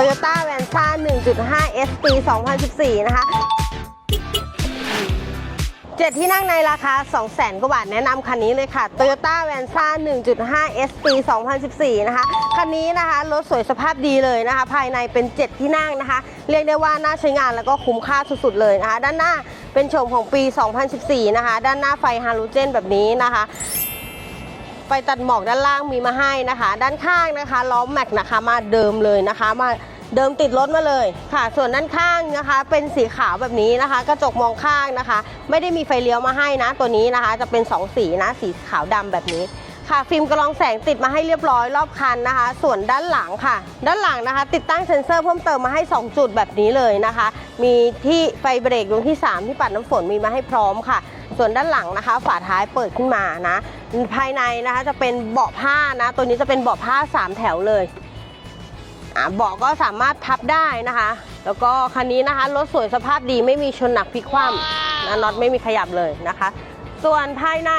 Toyota v a n z a 1.5 S ปี 2014 นะคะเจ็ดที่นั่งในราคา 200,000 กว่าบาทแนะนำคันนี้เลยค่ะ Toyota v a n z a 1.5 S ปี 2014 นะคะ คันนี้นะคะ รถสวยสภาพดีเลยนะคะ ภายในเป็น 7 ที่นั่งนะคะ เรียกได้ว่าน่าใช้งานแล้วก็คุ้มค่าสุดๆเลยนะคะ ด้านหน้าเป็นโฉมของปี 2014 นะคะ ด้านหน้าไฟฮาโลเจนแบบนี้นะคะ ไฟตัดหมอกด้านล่างมีมาให้นะคะ ด้านข้างนะคะล้อแม็กนะคะมาเดิมเลยนะคะมาเดิมติดรถมาเลยค่ะ ส่วนด้านข้างนะคะ เป็นสีขาวแบบนี้นะคะ กระจกมองข้างนะคะ ไม่ได้มีไฟเลี้ยวมาให้นะ ตัวนี้นะคะ จะเป็น 2 สีนะ สีขาวดำแบบนี้ ค่ะฟิล์มกระรองแสงติดมาให้เรียบร้อยรอบคันนะคะ ส่วนด้านหลังค่ะ ด้านหลังนะคะ ติดตั้งเซ็นเซอร์เพิ่มเติมมาให้ 2 จุดแบบนี้เลยนะคะ มีที่ไฟเบรกดวงที่ 3 ที่ปัดน้ำฝนมีมาให้พร้อมค่ะ ส่วนด้านหลังนะคะ ฝาท้ายเปิดขึ้นมานะ ภายในนะคะจะเป็นเบาะผ้านะ ตัวนี้จะเป็นเบาะผ้า 3 แถวเลยเบาะก็สามารถพับได้นะคะ แล้วก็คันนี้นะคะรถสวยสภาพดีไม่มีชนหนักพลิกคว่ำนะน็อตไม่มีขยับเลยนะคะ ส่วนภายใน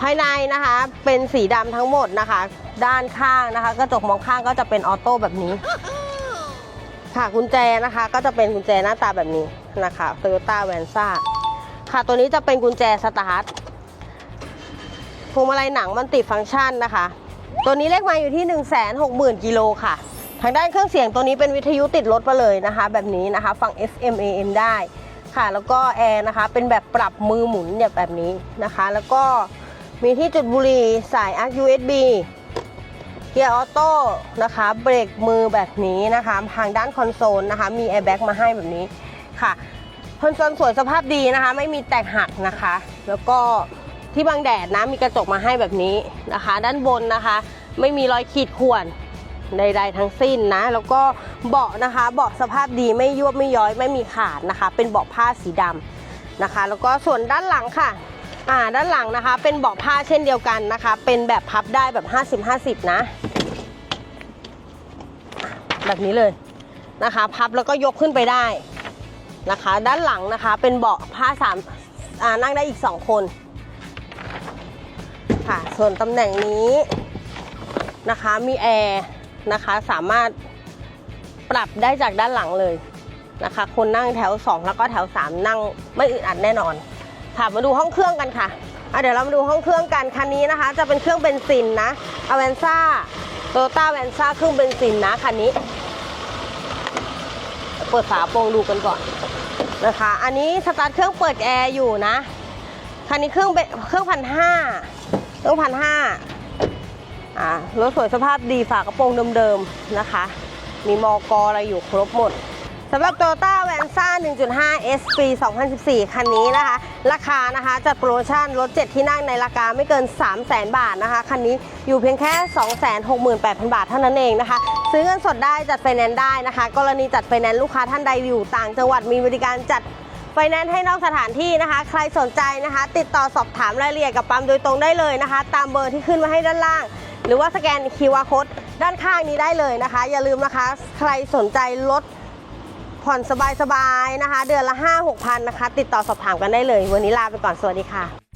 ภายในนะคะเป็นสีดำทั้งหมดนะคะ ด้านข้างนะคะกระจกมองข้างก็จะเป็นออโต้แบบนี้ ค่ะกุญแจนะคะ ก็จะเป็นกุญแจหน้าตาแบบนี้นะคะ Toyota v a n z a ค่ะตัวนี้จะเป็นกุญแจสตาร์ทพวงมาลัยหนังมันติดฟังก์ชันนะคะ ตัวนี้เลขไมาอยู่ที่ 1 6 0 0 0 0กิโลค่ะ ทางด้านเครื่องเสียงตัวนี้เป็นวิทยุติดรถมาเลยนะคะ แบบนี้นะคะ ฟัง FM AM ได้ค่ะ แล้วก็แอร์นะคะ เป็นแบบปรับมือหมุนแบบนี้นะคะ แล้วก็ มีที่จุดบุหรี่สาย ARC USB เกียร์ออโต้นะคะเบรกมือแบบนี้นะคะทางด้านคอนโซลนะคะ มีแอร์แบ็กมาให้แบบนี้ค่ะคอนโซลสวยสภาพดีนะคะ ไม่มีแตกหักนะคะ แล้วก็ที่บังแดดนะมีกระจกมาให้แบบนี้นะคะ ด้านบนนะคะ ไม่มีรอยขีดข่วนใดๆทั้งสิ้นนะ แล้วก็เบาะนะคะเบาะสภาพดีไม่ยวบไม่ย้อยไม่มีขาดนะคะ เป็นเบาะผ้าสีดำนะคะ แล้วก็ส่วนด้านหลังค่ะ อ่าด้านหลังนะคะ เป็นเบาะผ้าเช่นเดียวกันนะคะ เป็นแบบพับได้แบบ 50-50 นะ แบบนี้เลยนะคะ พับแล้วก็ยกขึ้นไปได้นะคะ ด้านหลังนะคะเป็นเบาะผ้าสามอ่านั่งได้อีก 2 คนค่ะส่วนตำแหน่งนี้นะคะมีแอร์นะคะสามารถปรับได้จากด้านหลังเลยนะคะ คนนั่งแถว 2 แล้วก็แถว 3 นั่งไม่อึดอัดแน่นอน ค่ะมาดูห้องเครื่องกันค่ะอะ เดี๋ยวเรามาดูห้องเครื่องกันคันนี้นะคะ จะเป็นเครื่องเบนซินนะอเวนซ่าโตโยต้าแวนซ่าเครื่องเบนซินนะคันนี้ เปิดฝาโปรงดูกันก่อนนะคะ อันนี้สตาร์ทเครื่องเปิดแอร์อยู่นะคันนี้เครื่องเบเครื่องพันห้าเครื่องพันห้าอ่ารถสวยสภาพดีฝากระโปรงเดิมๆนะคะ มีมอกอะไรอยู่ครบหมด สำหรับ Toyota v a n z a 1.5 S ปี2014 คันนี้นะคะ ราคานะคะจัดโปรโมชั่นรถ7ที่นั่งในราคาไม่เกิน 300,000 บาทนะคะ คันนี้อยู่เพียงแค่ 268,000 บาทเท่านั้นเองนะคะ ซื้อเงินสดได้จัดไฟแนนซ์ได้นะคะ กรณีจัดไฟแนนซ์ลูกค้าท่านใดอยู่ต่างจังหวัดมีบริการจัดไฟแนนซ์ให้นอกสถานที่นะคะ ใครสนใจนะคะ ติดต่อสอบถามรายละเอียดกับปั๊มโดยตรงได้เลยนะคะ ตามเบอร์ที่ขึ้นมาให้ด้านล่าง หรือว่าสแกน QR Code ด้านข้างนี้ได้เลยนะคะ อย่าลืมนะคะ ใครสนใจลด ผ่อนสบายๆนะคะ เดือนละ 5 6พันนะคะ ติดต่อสอบถามกันได้เลย วันนี้ลาไปก่อน สวัสดีค่ะ